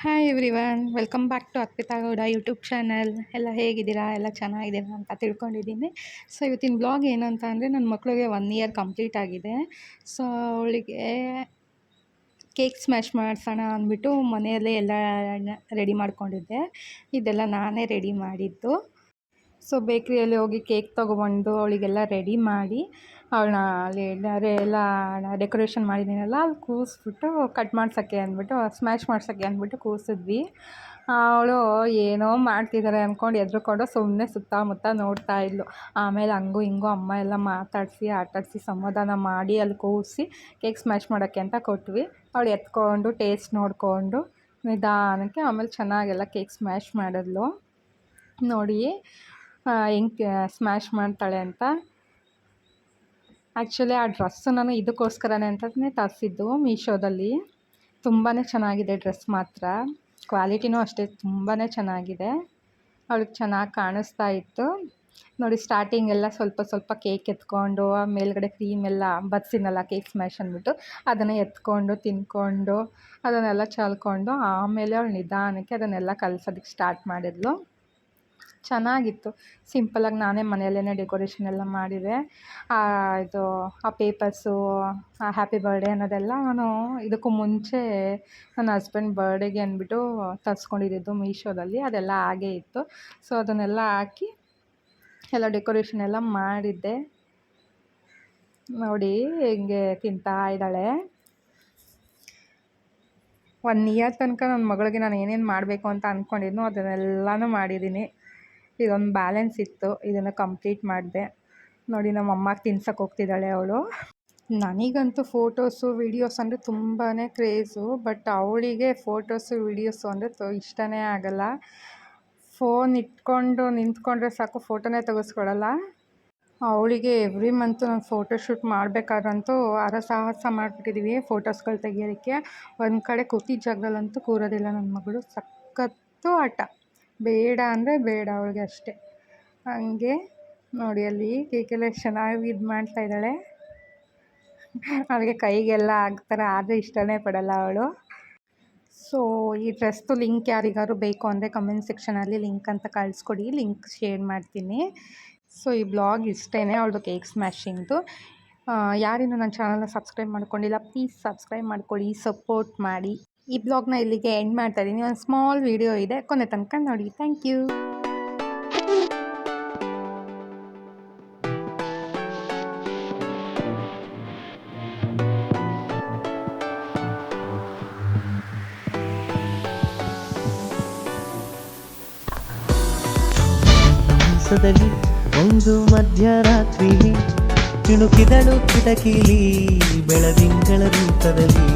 Hi everyone welcome back to Arpita Gowda YouTube channel ಎಲ್ಲ ಹೇಗಿದ್ದೀರಾ? ಎಲ್ಲ ಚೆನ್ನಾಗಿದ್ದೀರಾ ಅಂತ ತಿಳ್ಕೊಂಡಿದ್ದೀನಿ. ಸೊ ಇವತ್ತಿನ ಬ್ಲಾಗ್ ಏನಂತ ಅಂದರೆ ನನ್ನ ಮಕ್ಕಳಿಗೆ ಒನ್ ಇಯರ್ ಕಂಪ್ಲೀಟ್ ಆಗಿದೆ. ಸೊ ಅವಳಿಗೆ ಕೇಕ್ ಸ್ಮ್ಯಾಶ್ ಮಾಡ್ಸೋಣ ಅಂದ್ಬಿಟ್ಟು ಮನೆಯಲ್ಲೇ ಎಲ್ಲ ರೆಡಿ ಮಾಡ್ಕೊಂಡಿದ್ದೆ. ಇದೆಲ್ಲ ನಾನೇ ರೆಡಿ ಮಾಡಿದ್ದು. ಸೊ ಬೇಕ್ರಿಯಲ್ಲಿ ಹೋಗಿ ಕೇಕ್ ತೊಗೊಬಂದು ಅವಳಿಗೆಲ್ಲ ರೆಡಿ ಮಾಡಿ ಅವಳನ್ನ ಅಲ್ಲಿ ಎಲ್ಲ ಡೆಕೋರೇಷನ್ ಮಾಡಿದ್ದೀನಲ್ಲ ಅಲ್ಲಿ ಕೂರಿಸ್ಬಿಟ್ಟು ಕಟ್ ಮಾಡ್ಸೋಕ್ಕೆ ಅಂದ್ಬಿಟ್ಟು, ಸ್ಮ್ಯಾಶ್ ಮಾಡ್ಸೋಕ್ಕೆ ಅಂದ್ಬಿಟ್ಟು ಕೂಸಿದ್ವಿ ಅವಳು ಏನೋ ಮಾಡ್ತಿದ್ದಾರೆ ಅಂದ್ಕೊಂಡು ಎದ್ರುಕೊಂಡು ಸುಮ್ಮನೆ ಸುತ್ತಮುತ್ತ ನೋಡ್ತಾ ಇದ್ಲು. ಆಮೇಲೆ ಹಂಗು ಹಿಂಗು ಅಮ್ಮ ಎಲ್ಲ ಮಾತಾಡಿಸಿ, ಆಟಾಡಿಸಿ, ಸಮಾಧಾನ ಮಾಡಿ ಅಲ್ಲಿ ಕೂಸಿ ಕೇಕ್ ಸ್ಮ್ಯಾಶ್ ಮಾಡೋಕ್ಕೆ ಅಂತ ಕೊಟ್ವಿ. ಅವಳು ಎತ್ಕೊಂಡು ಟೇಸ್ಟ್ ನೋಡಿಕೊಂಡು ನಿಧಾನಕ್ಕೆ ಆಮೇಲೆ ಚೆನ್ನಾಗೆಲ್ಲ ಕೇಕ್ ಸ್ಮ್ಯಾಶ್ ಮಾಡಿದ್ಲು. ನೋಡಿ ಹೆಂಗೆ ಸ್ಮ್ಯಾಶ್ ಮಾಡ್ತಾಳೆ ಅಂತ. ಆ್ಯಕ್ಚುಲಿ ಆ ಡ್ರೆಸ್ಸು ನಾನು ಇದಕ್ಕೋಸ್ಕರನೇ ಅಂತಲೇ ತರಿಸಿದ್ದು ಮೀಶೋದಲ್ಲಿ ತುಂಬಾ ಚೆನ್ನಾಗಿದೆ ಡ್ರೆಸ್ ಮಾತ್ರ. ಕ್ವಾಲಿಟಿನೂ ಅಷ್ಟೇ ತುಂಬಾ ಚೆನ್ನಾಗಿದೆ. ಅವಳಿಗೆ ಚೆನ್ನಾಗಿ ಕಾಣಿಸ್ತಾ ಇತ್ತು. ನೋಡಿ ಸ್ಟಾರ್ಟಿಂಗ್ ಎಲ್ಲ ಸ್ವಲ್ಪ ಸ್ವಲ್ಪ ಕೇಕ್ ಎತ್ಕೊಂಡು ಮೇಲ್ಗಡೆ ಕ್ರೀಮ್ ಎಲ್ಲ ಬರ್ಸಿನಲ್ಲ ಕೇಕ್ ಸ್ಮ್ಯಾಶ್ ಅಂದ್ಬಿಟ್ಟು, ಅದನ್ನು ಎತ್ಕೊಂಡು, ತಿನ್ಕೊಂಡು, ಅದನ್ನೆಲ್ಲ ಚಲ್ಕೊಂಡು, ಆಮೇಲೆ ಅವಳು ನಿಧಾನಕ್ಕೆ ಅದನ್ನೆಲ್ಲ ಕಲಿಸೋದಕ್ಕೆ ಸ್ಟಾರ್ಟ್ ಮಾಡಿದ್ಲು. ಚೆನ್ನಾಗಿತ್ತು. ಸಿಂಪಲಾಗಿ ನಾನೇ ಮನೆಯಲ್ಲೇ ಡೆಕೋರೇಷನ್ ಎಲ್ಲ ಮಾಡಿದೆ. ಇದು, ಆ ಪೇಪರ್ಸು ಆ ಹ್ಯಾಪಿ ಬರ್ಡೇ ಅನ್ನೋದೆಲ್ಲ ನಾನು ಇದಕ್ಕೂ ಮುಂಚೆ ನನ್ನ ಹಸ್ಬೆಂಡ್ ಬರ್ಡೇಗೆ ಅಂದ್ಬಿಟ್ಟು ತರಿಸ್ಕೊಂಡಿದ್ದು ಮೀಶೋದಲ್ಲಿ. ಅದೆಲ್ಲ ಹಾಗೇ ಇತ್ತು. ಸೊ ಅದನ್ನೆಲ್ಲ ಹಾಕಿ ಎಲ್ಲ ಡೆಕೋರೇಷನ್ ಎಲ್ಲ ಮಾಡಿದ್ದೆ. ನೋಡಿ ಹೆಂಗೆ ತಿಂತಾ ಇದ್ದಾಳೆ. ಒನ್ ಇಯರ್ ತನಕ ನನ್ನ ಮಗಳಿಗೆ ನಾನು ಏನೇನು ಮಾಡಬೇಕು ಅಂತ ಅಂದ್ಕೊಂಡಿದ್ನೋ ಅದನ್ನೆಲ್ಲನೂ ಮಾಡಿದ್ದೀನಿ. ಇದೊಂದು ಬ್ಯಾಲೆನ್ಸ್ ಇತ್ತು, ಇದನ್ನು ಕಂಪ್ಲೀಟ್ ಮಾಡಿದೆ. ನೋಡಿ ನಮ್ಮ ಅಮ್ಮಗೆ ತಿನ್ಸಕ್ಕೆ ಹೋಗ್ತಿದ್ದಾಳೆ ಅವಳು. ನನಗಂತೂ ಫೋಟೋಸು ವಿಡಿಯೋಸ್ ಅಂದರೆ ತುಂಬಾ ಕ್ರೇಜು ಬಟ್ ಅವಳಿಗೆ ಫೋಟೋಸು ವಿಡಿಯೋಸು ಅಂದರೆ ತೊ, ಇಷ್ಟನೇ ಆಗಲ್ಲ. ಫೋನ್ ಇಟ್ಕೊಂಡು ನಿಂತ್ಕೊಂಡ್ರೆ ಸಾಕು ಫೋಟೋನೇ ತೆಗೆಸ್ಕೊಡಲ್ಲ ಅವಳಿಗೆ ಎವ್ರಿ ಮಂತು ನಾನು ಫೋಟೋ ಶೂಟ್ ಮಾಡಬೇಕಾದ್ರಂತೂ ಹರಸಾಹಸ ಮಾಡಿಬಿಟ್ಟಿದ್ದೀವಿ ಫೋಟೋಸ್ಗಳು ತೆಗಿಯೋದಕ್ಕೆ ಒಂದು ಕಡೆ ಕೂತಿದ್ದ ಜಾಗದಲ್ಲಂತೂ ಕೂರೋದಿಲ್ಲ ನನ್ನ ಮಗಳು. ಸಖತ್ತು ಆಟ. ಬೇಡ ಅಂದರೆ ಬೇಡ ಅವಳಿಗೆ ಅಷ್ಟೇ. ಹಂಗೆ ನೋಡಿ ಅಲ್ಲಿ ಕೇಕೆಲ್ಲ ಚೆನ್ನಾಗಿ ಇದು ಮಾಡ್ತಾ ಇದ್ದಾಳೆ. ಅವಳಿಗೆ ಕೈಗೆಲ್ಲ ಆಗ್ತಾರೆ ಆದರೆ ಇಷ್ಟನೇ ಪಡಲ್ಲ ಅವಳು. ಸೊ ಈ ಡ್ರೆಸ್ದು ಲಿಂಕ್ ಯಾರಿಗಾದ್ರು ಬೇಕು ಅಂದರೆ ಕಮೆಂಟ್ ಸೆಕ್ಷನಲ್ಲಿ ಲಿಂಕ್ ಅಂತ ಕಳಿಸ್ಕೊಡಿ ಲಿಂಕ್ ಶೇರ್ ಮಾಡ್ತೀನಿ. ಸೊ ಈ ಬ್ಲಾಗ್ ಇಷ್ಟೇ ಅವಳದು ಕೇಕ್ ಸ್ಮ್ಯಾಶಿಂಗ್ದು ಯಾರಿನ್ನೂ ನನ್ನ ಚಾನಲ್ನ ಸಬ್ಸ್ಕ್ರೈಬ್ ಮಾಡ್ಕೊಂಡಿಲ್ಲ ಪ್ಲೀಸ್ ಸಬ್ಸ್ಕ್ರೈಬ್ ಮಾಡ್ಕೊಳ್ಳಿ ಸಪೋರ್ಟ್ ಮಾಡಿ. ಈ ಬ್ಲಾಗ್ನ ಇಲ್ಲಿಗೆ ಎಂಡ್ ಮಾಡ್ತಾ ಇದ್ದೀನಿ. ಒಂದು ಸ್ಮಾಲ್ ವಿಡಿಯೋ ಇದೆ, ಕೊನೆ ತನಕ ನೋಡಿ. Thank you. ಒಂದು ಮಧ್ಯರಾತ್ರಿ ತಿಣುಕಿದಳು ಕಿಟಕಿಲಿ, ಬೆಳದಿಂಗಳ ರೂಪದಲ್ಲಿ.